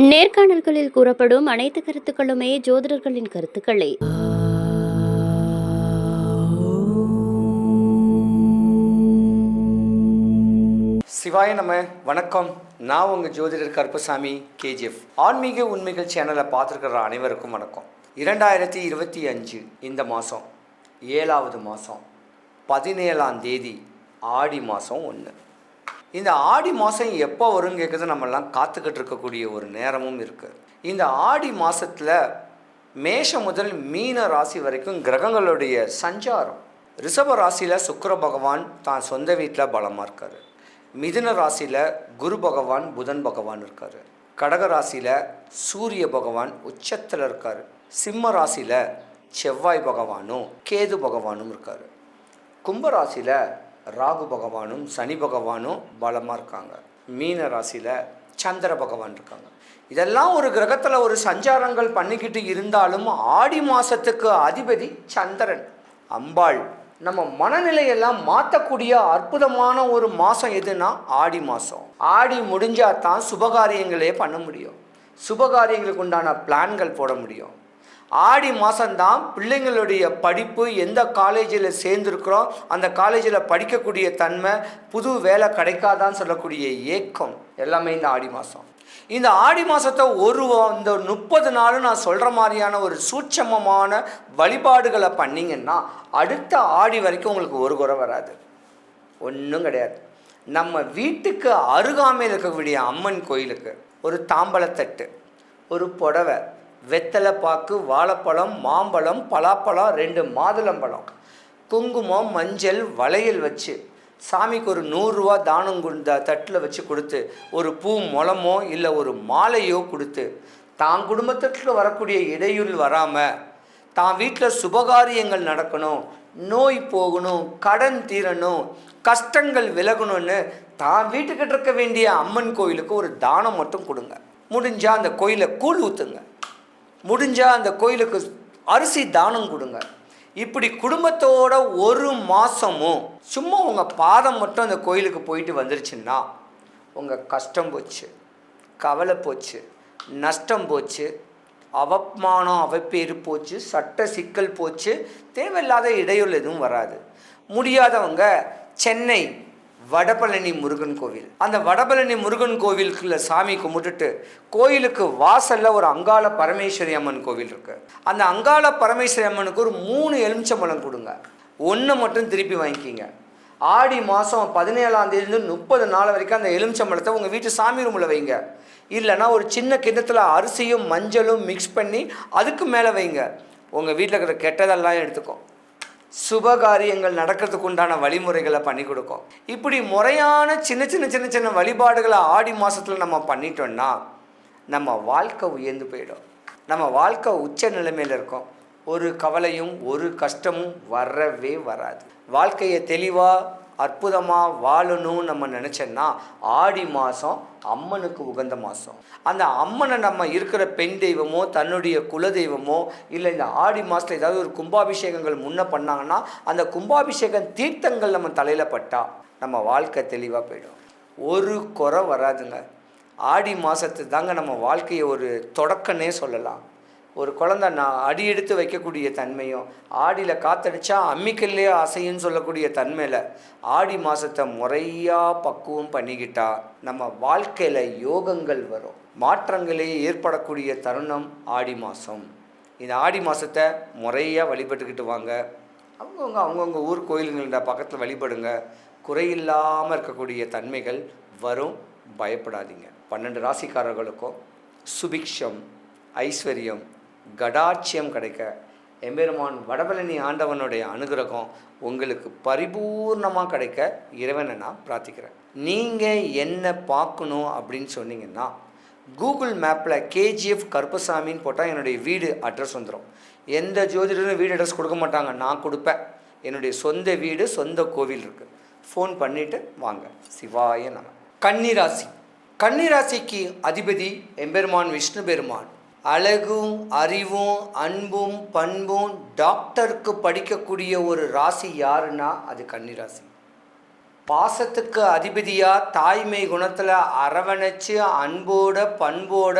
நேர்காணல்களில் கூறப்படும் அனைத்து கருத்துக்களுமே ஜோதிடர்களின் கருத்துக்களே. சிவாய நம்ம வணக்கம். நான் உங்கள் ஜோதிடர் கருப்பசாமி கேஜிஎஃப். ஆன்மீக உண்மைகள் சேனலை பார்த்துருக்கிற அனைவருக்கும் வணக்கம். இரண்டாயிரத்தி இருபத்தி அஞ்சு இந்த மாதம் ஏழாவது மாதம் பதினேழாம் தேதி ஆடி மாதம் ஒன்று இந்த ஆடி மாதம் எப்போ வரும் கேட்குறது நம்மெல்லாம் காத்துக்கிட்டு இருக்கக்கூடிய ஒரு நேரமும் இருக்குது இந்த ஆடி மாதத்தில் மேஷம் முதல் மீன ராசி வரைக்கும் கிரகங்களுடைய சஞ்சாரம். ரிஷப ராசியில் சுக்கர பகவான் தான் சொந்த வீட்டில் பலமாக இருக்கார். மிதுன ராசியில் குரு பகவான் புதன் பகவான் இருக்கார். கடக ராசியில் சூரிய பகவான் உச்சத்தில் இருக்கார். சிம்ம ராசியில் செவ்வாய் பகவானும் கேது பகவானும் இருக்கார். கும்பராசியில் ராகு பகவானும் சனி பகவானும் பலமாக இருக்காங்க. மீன ராசியில் சந்திர பகவான் இருக்காங்க. இதெல்லாம் ஒரு கிரகத்தில் ஒரு சஞ்சாரங்கள் பண்ணிக்கிட்டு இருந்தாலும் ஆடி மாதத்துக்கு அதிபதி சந்திரன். அம்பாள். நம்ம மனநிலையெல்லாம் மாற்றக்கூடிய அற்புதமான ஒரு மாதம் எதுனா ஆடி மாதம் ஆடி முடிஞ்சால் தான் சுபகாரியங்களே பண்ண முடியும். சுபகாரியங்களுக்கு உண்டான பிளான்கள் போட முடியும். ஆடி மாதம்தான் பிள்ளைங்களுடைய படிப்பு எந்த காலேஜில் சேர்ந்துருக்குறோம் அந்த காலேஜில் படிக்கக்கூடிய தன்மை புது வேலை கிடைக்காதான்னு சொல்லக்கூடிய ஏக்கம் எல்லாமே இந்த ஆடி மாதம் இந்த ஆடி மாதத்தை ஒரு இந்த முப்பது நாளும் நான் சொல்கிற மாதிரியான ஒரு சூட்சமமான வழிபாடுகளை பண்ணிங்கன்னா அடுத்த ஆடி வரைக்கும் உங்களுக்கு ஒரு குறை வராது. ஒன்றும் கிடையாது. நம்ம வீட்டுக்கு அருகாமையில் இருக்கக்கூடிய அம்மன் கோயிலுக்கு ஒரு தாம்பலத்தட்டு ஒரு புடவை வெத்தலை பாக்கு வாழைப்பழம் மாம்பழம் பலாப்பழம் ரெண்டு மாதுளம்பழம் குங்குமம் மஞ்சள் வளையல் வச்சு சாமிக்கு ஒரு நூறுரூவா தானம் குண்ட தட்டில் வச்சு கொடுத்து ஒரு பூ முளமோ இல்லை ஒரு மாலையோ கொடுத்து தான் குடும்பத்திற்கு வரக்கூடிய இடையூறு வராமல் தான் வீட்டில் சுபகாரியங்கள் நடக்கணும் நோய் போகணும் கடன் தீரணும் கஷ்டங்கள் விலகணும்னு தான் வீட்டுக்கிட்ட இருக்க வேண்டிய அம்மன் கோயிலுக்கு ஒரு தானம் மட்டும் கொடுங்க. முடிஞ்சால் அந்த கோயிலை கூழ் ஊற்றுங்க முடிஞ்சால் அந்த கோயிலுக்கு அரிசி தானம் கொடுங்க. இப்படி குடும்பத்தோட ஒரு மாதமும் சும்மா உங்கள் பாதம் மட்டும் அந்த கோயிலுக்கு போயிட்டு வந்துருச்சுன்னா உங்கள் கஷ்டம் போச்சு கவலை போச்சு நஷ்டம் போச்சு அவமானம் அவப்பேறு போச்சு சட்ட சிக்கல் போச்சு தேவையில்லாத இடையூறு எதுவும் வராது. முடியாதவங்க சென்னை வடபழனி முருகன் கோவில். அந்த வடபழனி முருகன் கோவிலுக்குள்ள சாமி கும்பிட்டுட்டு கோயிலுக்கு வாசல்ல ஒரு அங்காள பரமேஸ்வரி அம்மன் கோவில் இருக்கு. அந்த அங்காள பரமேஸ்வரி அம்மனுக்கு ஒரு மூணு எலுமிச்சம்பழம் கொடுங்க. ஒன்று மட்டும் திருப்பி வாங்கிக்கிங்க. ஆடி மாதம் பதினேழாம் தேதியிலிருந்து முப்பது நாள் வரைக்கும் அந்த எலுமிச்சம்பழத்தை உங்கள் வீட்டு சாமி ரூமில் வைங்க. இல்லைன்னா ஒரு சின்ன கிண்ணத்தில் அரிசியும் மஞ்சளும் மிக்ஸ் பண்ணி அதுக்கு மேலே வைங்க. உங்கள் வீட்டில் இருக்கிற கெட்டதெல்லாம் எடுத்துக்கும் சுபகாரியங்கள் நடக்கிறதுக்கு உண்டான வழிமுறைகளை பண்ணி கொடுக்கும். இப்படி முறையான சின்ன சின்ன சின்ன சின்ன வழிபாடுகளை ஆடி மாதத்தில் நம்ம பண்ணிட்டோம்னா நம்ம வாழ்க்கை உயர்ந்து போயிடும். நம்ம வாழ்க்கை உச்ச நிலைமையில் இருக்கும். ஒரு கவலையும் ஒரு கஷ்டமும் வரவே வராது. வாழ்க்கையை தெளிவாக அற்புதமாக வாழணும்னு நம்ம நினச்சோன்னா ஆடி மாதம் அம்மனுக்கு உகந்த மாதம் அந்த அம்மனை நம்ம இருக்கிற பெண் தெய்வமோ தன்னுடைய குல தெய்வமோ இல்லை இந்த ஆடி மாதத்தில் ஏதாவது ஒரு கும்பாபிஷேகங்கள் முன்ன பண்ணாங்கன்னா அந்த கும்பாபிஷேகம் தீர்த்தங்கள் நம்ம தலையில் பட்டால் நம்ம வாழ்க்கை தெளிவாக போயிடும். ஒரு குறை வராதுங்க. ஆடி மாதத்து தாங்க நம்ம வாழ்க்கையை ஒரு தொடக்கன்னே சொல்லலாம். ஒரு குழந்தை நான் அடி எடுத்து வைக்கக்கூடிய தன்மையும் ஆடியில் காத்தடிச்சா அம்மிக்கல்லே அசைன்னு சொல்லக்கூடிய தன்மையில் ஆடி மாதத்தை முறையாக பக்குவம் பண்ணிக்கிட்டா நம்ம வாழ்க்கையில் யோகங்கள் வரும். மாற்றங்களே ஏற்படக்கூடிய தருணம் ஆடி மாதம் இந்த ஆடி மாதத்தை முறையாக வழிபட்டுக்கிட்டு வாங்க அவங்கவுங்க அவங்கவுங்க ஊர் கோயிலுங்கள்ட பக்கத்தில் வழிபடுங்க. குறையில்லாமல் இருக்கக்கூடிய தன்மைகள் வரும். பயப்படாதீங்க. பன்னெண்டு ராசிக்காரர்களுக்கும் சுபிக்ஷம் ஐஸ்வர்யம் கடாட்சியம் கிடைக்க. எம்பெருமான் வடபழனி ஆண்டவனுடைய அனுகிரகம் உங்களுக்கு பரிபூர்ணமாக கிடைக்க இறைவனை நான் பிரார்த்திக்கிறேன். நீங்கள் என்ன பார்க்கணும் அப்படின்னு சொன்னீங்கன்னா கூகுள் மேப்பில் கேஜிஎஃப் கருப்பசாமின்னு போட்டால் என்னுடைய வீடு அட்ரஸ் வந்துடும் எந்த ஜோதிடரும் வீடு அட்ரஸ் கொடுக்க மாட்டாங்க. நான் கொடுப்பேன். என்னுடைய சொந்த வீடு சொந்த கோவில் இருக்குது ஃபோன் பண்ணிவிட்டு வாங்க. சிவாய நம. கன்னிராசி. கன்னிராசிக்கு அதிபதி எம்பெருமான் விஷ்ணு பெருமான். அழகும் அறிவும் அன்பும் பண்பும் டாக்டருக்கு படிக்கக்கூடிய ஒரு ராசி யாருன்னா அது கன்னிராசி. பாசத்துக்கு அதிபதியாக தாய்மை குணத்தில் அரவணைச்சு அன்போட பண்போட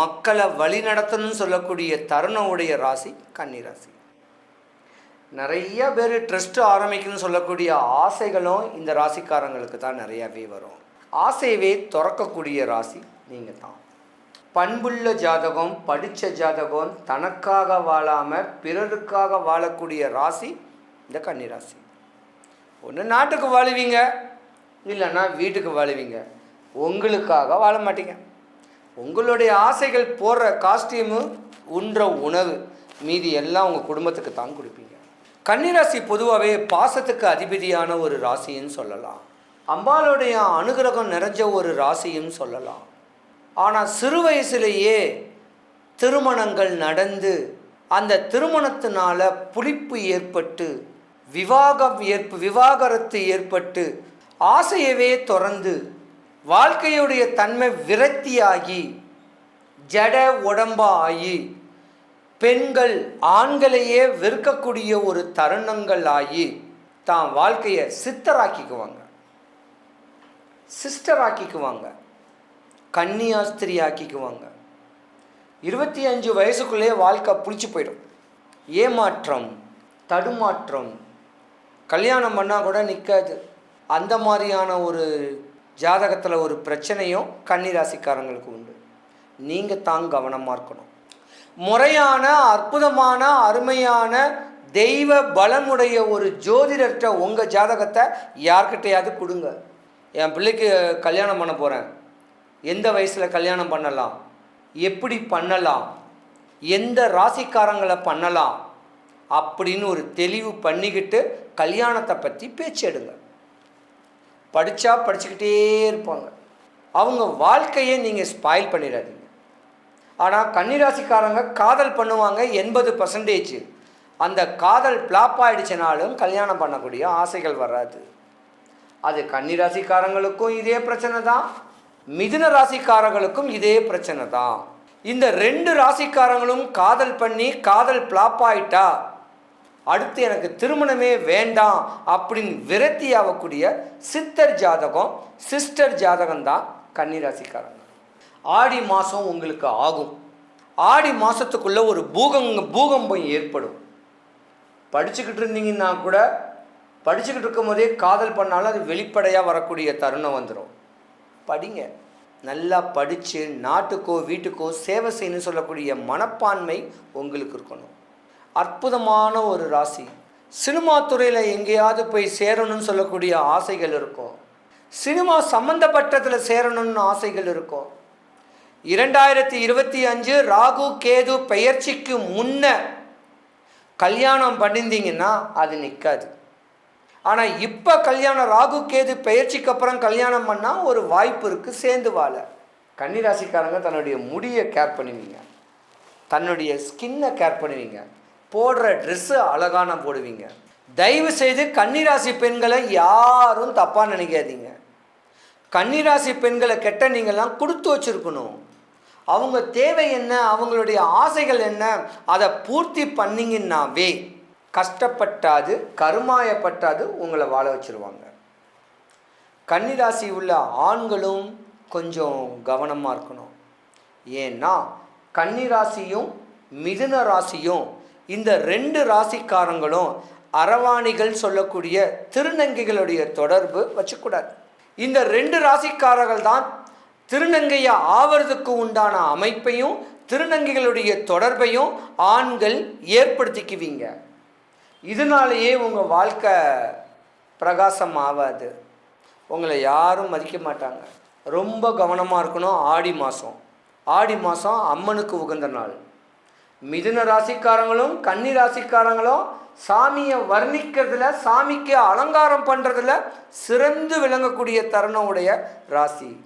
மக்களை வழி நடத்தணும்னு சொல்லக்கூடிய தருணவுடைய ராசி கன்னிராசி. நிறைய பேர் ட்ரஸ்ட்டு ஆரம்பிக்கணும்னு சொல்லக்கூடிய ஆசைகளும் இந்த ராசிக்காரங்களுக்கு தான் நிறையாவே வரும். ஆசையவே திறக்கக்கூடிய ராசி நீங்கள் தான் பண்புள்ள ஜாதகம் படித்த ஜாதகம் தனக்காக வாழாமல் பிறருக்காக வாழக்கூடிய ராசி இந்த கன்னிராசி ஒன்று நாட்டுக்கு வாழுவீங்க இல்லைன்னா வீட்டுக்கு வாழுவீங்க. உங்களுக்காக வாழ மாட்டீங்க. உங்களுடைய ஆசைகள் போடுற காஸ்டியூமு உண்ற உணவு மீதி எல்லாம் உங்கள் குடும்பத்துக்கு தான் கொடுப்பீங்க. கன்னிராசி பொதுவாகவே பாசத்துக்கு அதிபதியான ஒரு ராசின்னு சொல்லலாம். அம்பாளுடைய அனுகிரகம் நிறைஞ்ச ஒரு ராசியும் சொல்லலாம். ஆனால் சிறு வயசுலேயே திருமணங்கள் நடந்து அந்த திருமணத்தினால புளிப்பு ஏற்பட்டு விவாகம் ஏற்பு விவாகரத்து ஏற்பட்டு ஆசையவே தொடர்ந்து வாழ்க்கையுடைய தன்மை விரக்தியாகி ஜட உடம்பா ஆகி பெண்கள் ஆண்களையே வெறுக்கக்கூடிய ஒரு தருணங்கள் ஆகி தான் வாழ்க்கையை சித்தராக்கிக்குவாங்க. சிஸ்டராக்கிக்குவாங்க. கன்னியாஸ்திரி ஆக்கிக்குவாங்க இருபத்தி அஞ்சு வயசுக்குள்ளேயே வாழ்க்கை புளிச்சு போயிடும். ஏமாற்றம் தடுமாற்றம் கல்யாணம் பண்ணால் கூட நிற்காது அந்த மாதிரியான ஒரு ஜாதகத்தில் ஒரு பிரச்சனையும் கன்னிராசிக்காரங்களுக்கு உண்டு. நீங்கள் தான் கவனமாக இருக்கணும். முறையான அற்புதமான அருமையான தெய்வ பலமுடைய ஒரு ஜோதிடர்கிட்ட உங்கள் ஜாதகத்தை யார்கிட்டையாவது கொடுங்க. என் பிள்ளைக்கு கல்யாணம் பண்ண போகிறேன் எந்த வயசில் கல்யாணம் பண்ணலாம்? எப்படி பண்ணலாம்? எந்த ராசிக்காரங்களை பண்ணலாம்? அப்படின்னு ஒரு தெளிவு பண்ணிக்கிட்டு கல்யாணத்தை பற்றி பேச்சு எடுங்க. படித்தா படிச்சுக்கிட்டே இருப்பாங்க. அவங்க வாழ்க்கையை நீங்கள் ஸ்பாயில் பண்ணிடாதீங்க. ஆனால் கன்னிராசிக்காரங்க காதல் பண்ணுவாங்க எண்பது பர்சன்டேஜ் அந்த காதல் பிளாப் ஆகிடுச்சினாலும் கல்யாணம் பண்ணக்கூடிய ஆசைகள் வராது. அது கன்னிராசிக்காரங்களுக்கும் இதே பிரச்சனை தான் மிதுன ராசிக்காரங்களுக்கும் இதே பிரச்சனை தான். இந்த ரெண்டு ராசிக்காரங்களும் காதல் பண்ணி காதல் பிளாப் ஆயிட்டா அடுத்து எனக்கு திருமணமே வேண்டாம் அப்படின்னு விரத்தி ஆகக்கூடிய சித்தர் ஜாதகம் சிஸ்டர் ஜாதகம் தான் கன்னிராசிக்காரங்க ஆடி மாதம் உங்களுக்கு ஆகும். ஆடி மாதத்துக்குள்ளே ஒரு பூகங்க பூகம்பம் ஏற்படும். படிச்சுக்கிட்டு இருந்தீங்கன்னா கூட படிச்சுக்கிட்டு இருக்கும் போதே காதல் பண்ணாலும் அது வெளிப்படையாக வரக்கூடிய தருணம் வந்துடும் படிங்க. நல்லா படித்து நாட்டுக்கோ வீட்டுக்கோ சேவை செய்யணும்னு சொல்லக்கூடிய மனப்பான்மை உங்களுக்கு இருக்கணும். அற்புதமான ஒரு ராசி. சினிமா துறையில் எங்கேயாவது போய் சேரணும்னு சொல்லக்கூடிய ஆசைகள் இருக்கும். சினிமா சம்மந்தப்பட்டதில் சேரணும்னு ஆசைகள் இருக்கும். இரண்டாயிரத்தி இருபத்தி அஞ்சு ராகு கேது பெயர்ச்சிக்கு முன்ன கல்யாணம் பண்ணியிருந்தீங்கன்னா அது நிற்காது ஆனால் இப்போ கல்யாணம் ராகு கேது பெயர்ச்சிக்கு அப்புறம் கல்யாணம் பண்ணால் ஒரு வாய்ப்பு இருக்குது சேர்ந்து வாழ. கன்னிராசிக்காரங்க தன்னுடைய முடியை கேர் பண்ணுவீங்க. தன்னுடைய ஸ்கின்னை கேர் பண்ணுவீங்க. போடுற ட்ரெஸ்ஸு அழகான போடுவீங்க. தயவு செய்து கன்னிராசி பெண்களை யாரும் தப்பாக நினைக்காதீங்க. கன்னிராசி பெண்களை கெட்ட நீங்கள்லாம் கொடுத்து வச்சுருக்கணும். அவங்க தேவை என்ன அவங்களுடைய ஆசைகள் என்ன அதை பூர்த்தி பண்ணிங்கன்னாவே கஷ்டப்பட்டாது கருமாயப்பட்டாது உங்களை வாழ வச்சுருவாங்க. கன்னிராசி உள்ள ஆண்களும் கொஞ்சம் கவனமாக இருக்கணும். ஏன்னா கன்னிராசியும் மிதுன ராசியும் இந்த ரெண்டு ராசிக்காரங்களும் அரவாணிகள் சொல்லக்கூடிய திருநங்கைகளுடைய தொடர்பு வச்சுக்கூடாது. இந்த ரெண்டு ராசிக்காரர்கள் தான் திருநங்கையை ஆவறதுக்கு உண்டான அமைப்பையும் திருநங்கைகளுடைய தொடர்பையும் ஆண்கள் ஏற்படுத்திக்குவீங்க. இதனாலேயே உங்கள் வாழ்க்கை பிரகாசம் ஆகாது உங்களை யாரும் மதிக்க மாட்டாங்க. ரொம்ப கவனமாக இருக்கணும் ஆடி மாதம் ஆடி மாதம் அம்மனுக்கு உகந்த நாள். மிதுன ராசிக்காரங்களும் கன்னி ராசிக்காரங்களும் சாமியை வர்ணிக்கிறதுல சாமிக்கு அலங்காரம் பண்ணுறதுல சிறந்து விளங்கக்கூடிய தருணம் உடைய ராசி.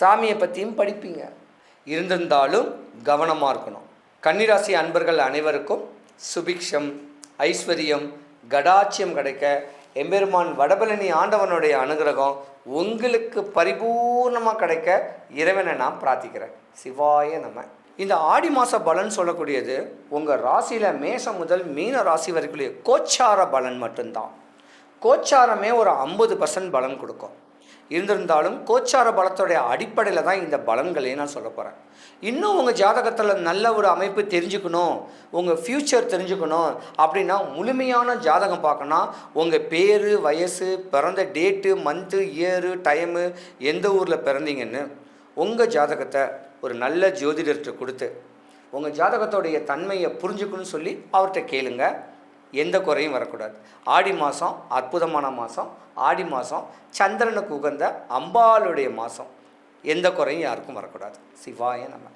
சாமியை பற்றியும் படிப்பீங்க. இருந்திருந்தாலும் கவனமாக இருக்கணும். கன்னிராசி அன்பர்கள் அனைவருக்கும் சுபிக்ஷம். ஐஸ்வர்யம் கடாட்சியம் கிடைக்க எம்பெருமான் வடபழனி ஆண்டவனுடைய அனுகிரகம் உங்களுக்கு பரிபூர்ணமாக கிடைக்க இறைவனை நான் பிரார்த்திக்கிறேன். சிவாய நம்ம இந்த ஆடி மாத பலன் சொல்லக்கூடியது உங்கள் ராசியில் மேசம் முதல் மீன ராசி வரைக்குள்ள கோச்சார பலன் மட்டும்தான். கோச்சாரமே ஒரு ஐம்பது பர்சன்ட் பலன் கொடுக்கும். இருந்திருந்தாலும் கோச்சார பலத்தோடைய அடிப்படையில் தான் இந்த பலன்களையும் நான் சொல்ல போகிறேன் இன்னும் உங்கள் ஜாதகத்தில் நல்ல ஒரு அமைப்பு தெரிஞ்சுக்கணும் உங்கள் ஃப்யூச்சர் தெரிஞ்சுக்கணும் அப்படின்னா முழுமையான ஜாதகம் பார்க்கணும் உங்கள் பேர் வயசு பிறந்த டேட்டு மந்த்து இயரு டைமு எந்த ஊரில் பிறந்தீங்கன்னு உங்கள் ஜாதகத்தை ஒரு நல்ல ஜோதிடர்கிட்ட கொடுத்து உங்கள் ஜாதகத்தோடைய தன்மையை புரிஞ்சுக்கணும்னு சொல்லி அவர்கிட்ட கேளுங்கள் எந்த குறையும் வரக்கூடாது. ஆடி மாதம் அற்புதமான மாதம் ஆடி மாதம் சந்திரனுக்கு உகந்த அம்பாளுடைய மாதம் எந்த குறையும் யாருக்கும் வரக்கூடாது. சிவாய நம்ம